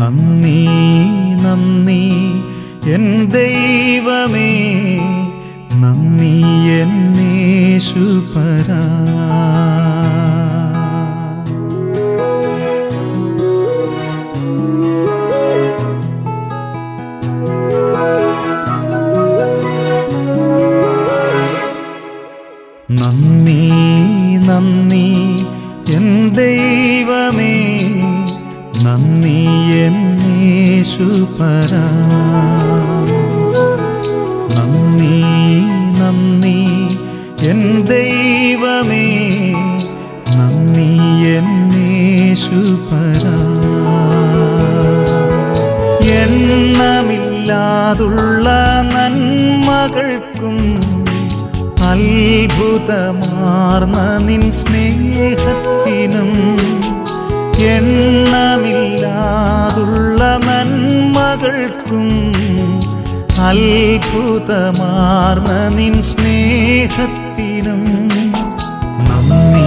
നന്ദി നന്ദി എൻ ദൈവമേ. നന്ദി എന്നേശുപരാ നന്ദി നന്ദി എൻ ദൈവമേ നന്ദി എന്നേശുപരാ നന്ദി നന്ദി എൻ ദൈവമേ നന്ദി എന്നേശുപരാ എണ്ണമില്ലാതുള്ള നന്മകൾക്കും അത്ഭുതമാർന്ന നിൻ സ്നേഹത്തിനും എണ്ണമില്ലാതുള്ള നന്മകൾക്കും അത്ഭുതമാർന്ന നിൻ സ്നേഹത്തിനും നന്ദി.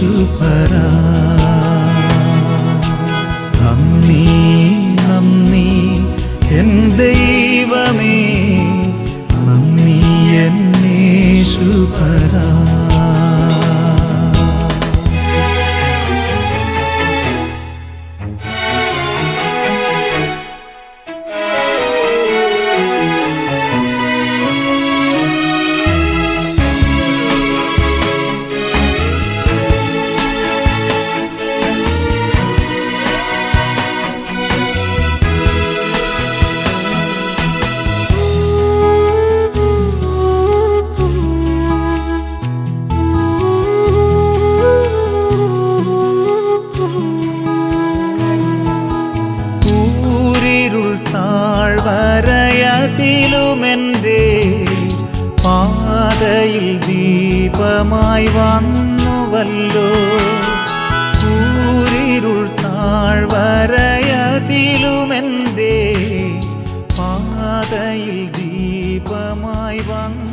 എന്നേശുപരാ നന്ദി നന്ദി എൻ ദൈവമേ. ഇരുട്ടിലുമെന്റെ പാതയിൽ ദീപമായി വന്നുവല്ലോ. കൂരിരുൾ താഴ്വരയതിലുമെന്റെ പാതയിൽ ദീപമായി വന്നു